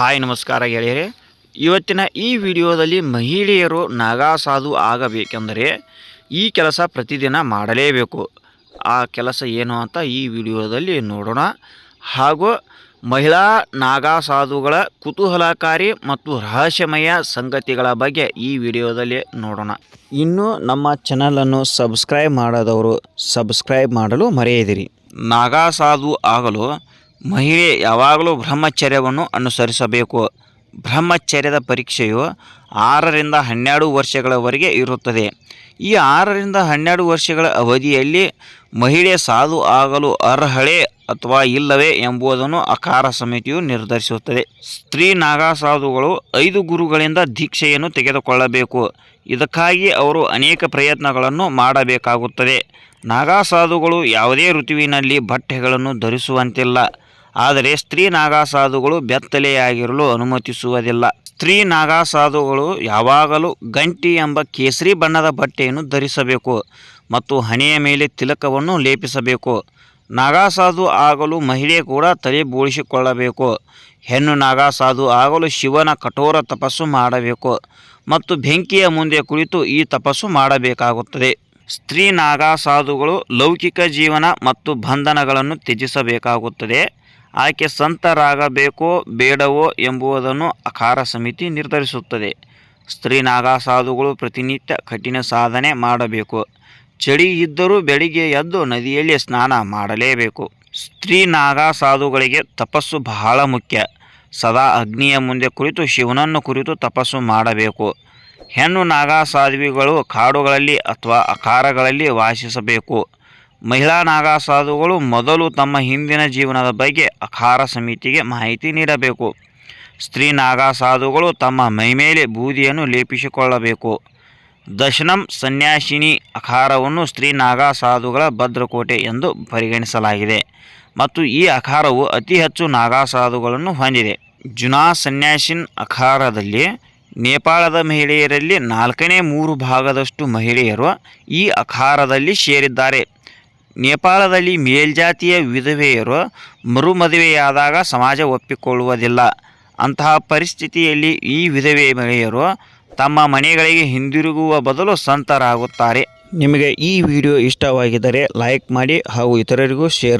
Hi, ನಮಸ್ಕಾರ ಗೆಳೆಯರೆ. ಇವತ್ತಿನ ಈ ವಿಡಿಯೋದಲ್ಲಿ ಮಹಿಳೆಯರು ನಾಗಾಸಾಧು ಆಗಬೇಕೆಂದರೆ ಈ ಕೆಲಸ ಪ್ರತಿದಿನ ಮಾಡಲೇಬೇಕು. ಆ ಕೆಲಸ ಏನು ಅಂತ ಈ ವಿಡಿಯೋದಲ್ಲಿ ನೋಡೋಣ. ಹಾಗೂ ಮಹಿಳಾ ನಾಗಾಸಾಧುಗಳ ಕುತೂಹಲಕಾರಿ ಮತ್ತು ರಹಸ್ಯಮಯ ಸಂಗತಿಗಳ ಬಗ್ಗೆ ಈ ವಿಡಿಯೋದಲ್ಲಿ ನೋಡೋಣ. ಇನ್ನು ನಮ್ಮ ಚಾನಲನ್ನು ಸಬ್ಸ್ಕ್ರೈಬ್ ಮಾಡದವರು ಸಬ್ಸ್ಕ್ರೈಬ್ ಮಾಡಲು ಮರೆಯದಿರಿ. ನಾಗಾಸಾಧು ಆಗಲು ಮಹಿಳೆ ಯಾವಾಗಲೂ ಬ್ರಹ್ಮಚರ್ಯವನ್ನು ಅನುಸರಿಸಬೇಕು. ಬ್ರಹ್ಮಚರ್ಯದ ಪರೀಕ್ಷೆಯು ಆರರಿಂದ ಹನ್ನೆರಡು ವರ್ಷಗಳವರೆಗೆ ಇರುತ್ತದೆ. ಈ ಆರರಿಂದ ಹನ್ನೆರಡು ವರ್ಷಗಳ ಅವಧಿಯಲ್ಲಿ ಮಹಿಳೆ ಸಾಧು ಆಗಲು ಅರ್ಹಳೆ ಅಥವಾ ಇಲ್ಲವೇ ಎಂಬುದನ್ನು ಅಕಾರ ಸಮಿತಿಯು ನಿರ್ಧರಿಸುತ್ತದೆ. ಸ್ತ್ರೀ ನಾಗಾಸಾಧುಗಳು ಐದು ಗುರುಗಳಿಂದ ದೀಕ್ಷೆಯನ್ನು ತೆಗೆದುಕೊಳ್ಳಬೇಕು. ಇದಕ್ಕಾಗಿ ಅವರು ಅನೇಕ ಪ್ರಯತ್ನಗಳನ್ನು ಮಾಡಬೇಕಾಗುತ್ತದೆ. ನಾಗಾಸಾಧುಗಳು ಯಾವುದೇ ಋತುವಿನಲ್ಲಿ ಬಟ್ಟೆಗಳನ್ನು ಧರಿಸುವಂತಿಲ್ಲ. ಆದರೆ ಸ್ತ್ರೀ ನಾಗಾಸಾಧುಗಳು ಬೆತ್ತಲೆಯಾಗಿರಲು ಅನುಮತಿಸುವುದಿಲ್ಲ. ಸ್ತ್ರೀ ನಾಗಾಸಾಧುಗಳು ಯಾವಾಗಲೂ ಗಂಟಿ ಎಂಬ ಕೇಸರಿ ಬಣ್ಣದ ಬಟ್ಟೆಯನ್ನು ಧರಿಸಬೇಕು ಮತ್ತು ಹಣೆಯ ಮೇಲೆ ತಿಲಕವನ್ನು ಲೇಪಿಸಬೇಕು. ನಾಗಾಸಾಧು ಆಗಲು ಮಹಿಳೆ ಕೂಡ ತಲೆ ಬೋಳಿಸಿಕೊಳ್ಳಬೇಕು. ಹೆಣ್ಣು ನಾಗಾಸಾಧು ಆಗಲು ಶಿವನ ಕಠೋರ ತಪಸ್ಸು ಮಾಡಬೇಕು ಮತ್ತು ಬೆಂಕಿಯ ಮುಂದೆ ಕುಳಿತು ಈ ತಪಸ್ಸು ಮಾಡಬೇಕಾಗುತ್ತದೆ. ಸ್ತ್ರೀ ನಾಗಾಸಾಧುಗಳು ಲೌಕಿಕ ಜೀವನ ಮತ್ತು ಬಂಧನಗಳನ್ನು ತ್ಯಜಿಸಬೇಕಾಗುತ್ತದೆ. ಆಕೆ ಸಂತರಾಗಬೇಕೋ ಬೇಡವೋ ಎಂಬುದನ್ನು ಅಕಾರ ಸಮಿತಿ ನಿರ್ಧರಿಸುತ್ತದೆ. ಸ್ತ್ರೀ ನಾಗಾಸಾಧುಗಳು ಪ್ರತಿನಿತ್ಯ ಕಠಿಣ ಸಾಧನೆ ಮಾಡಬೇಕು. ಚಳಿ ಇದ್ದರೂ ಬೆಳಿಗ್ಗೆ ಎದ್ದು ನದಿಯಲ್ಲಿ ಸ್ನಾನ ಮಾಡಲೇಬೇಕು. ಸ್ತ್ರೀ ನಾಗಾಸಾಧುಗಳಿಗೆ ತಪಸ್ಸು ಬಹಳ ಮುಖ್ಯ. ಸದಾ ಅಗ್ನಿಯ ಮುಂದೆ ಕುರಿತು ಶಿವನನ್ನು ಕುರಿತು ತಪಸ್ಸು ಮಾಡಬೇಕು. ಹೆಣ್ಣು ನಾಗಾಸಾಧುವಿಗಳು ಕಾಡುಗಳಲ್ಲಿ ಅಥವಾ ಅಕಾರಗಳಲ್ಲಿ ವಾಸಿಸಬೇಕು. ಮಹಿಳಾ ನಾಗಾ ಸಾಧುಗಳು ಮೊದಲು ತಮ್ಮ ಹಿಂದಿನ ಜೀವನದ ಬಗ್ಗೆ ಅಖಾರ ಸಮಿತಿಗೆ ಮಾಹಿತಿ ನೀಡಬೇಕು. ಸ್ತ್ರೀ ನಾಗಾಸಾಧುಗಳು ತಮ್ಮ ಮೈಮೇಲೆ ಬೂದಿಯನ್ನು ಲೇಪಿಸಿಕೊಳ್ಳಬೇಕು. ದಶನಂ ಸನ್ಯಾಸಿನಿ ಅಖಾರವನ್ನು ಸ್ತ್ರೀ ನಾಗಾಸಾಧುಗಳ ಭದ್ರಕೋಟೆ ಎಂದು ಪರಿಗಣಿಸಲಾಗಿದೆ ಮತ್ತು ಈ ಅಖಾರವು ಅತಿ ಹೆಚ್ಚು ನಾಗಾ ಸಾಧುಗಳನ್ನು ಹೊಂದಿದೆ. ಜುನಾ ಸನ್ಯಾಸಿನ್ ಅಖಾರದಲ್ಲಿ ನೇಪಾಳದ ಮಹಿಳೆಯರಲ್ಲಿ ನಾಲ್ಕನೇ ಮೂರು ಭಾಗದಷ್ಟು ಮಹಿಳೆಯರು ಈ ಅಖಾರದಲ್ಲಿ ಸೇರಿದ್ದಾರೆ. ನೇಪಾಳದಲ್ಲಿ ಮೇಲ್ಜಾತಿಯ ವಿಧವೆಯರು ಮರುಮದುವೆಯಾದಾಗ ಸಮಾಜ ಒಪ್ಪಿಕೊಳ್ಳುವುದಿಲ್ಲ. ಅಂತಹ ಪರಿಸ್ಥಿತಿಯಲ್ಲಿ ಈ ವಿಧವೆ ಮಹಿಳೆಯರು ತಮ್ಮ ಮನೆಗಳಿಗೆ ಹಿಂದಿರುಗುವ ಬದಲು ಸಂತರಾಗುತ್ತಾರೆ. ನಿಮಗೆ ಈ ವಿಡಿಯೋ ಇಷ್ಟವಾಗಿದ್ದರೆ ಲೈಕ್ ಮಾಡಿ ಹಾಗೂ ಇತರರಿಗೂ ಶೇರ್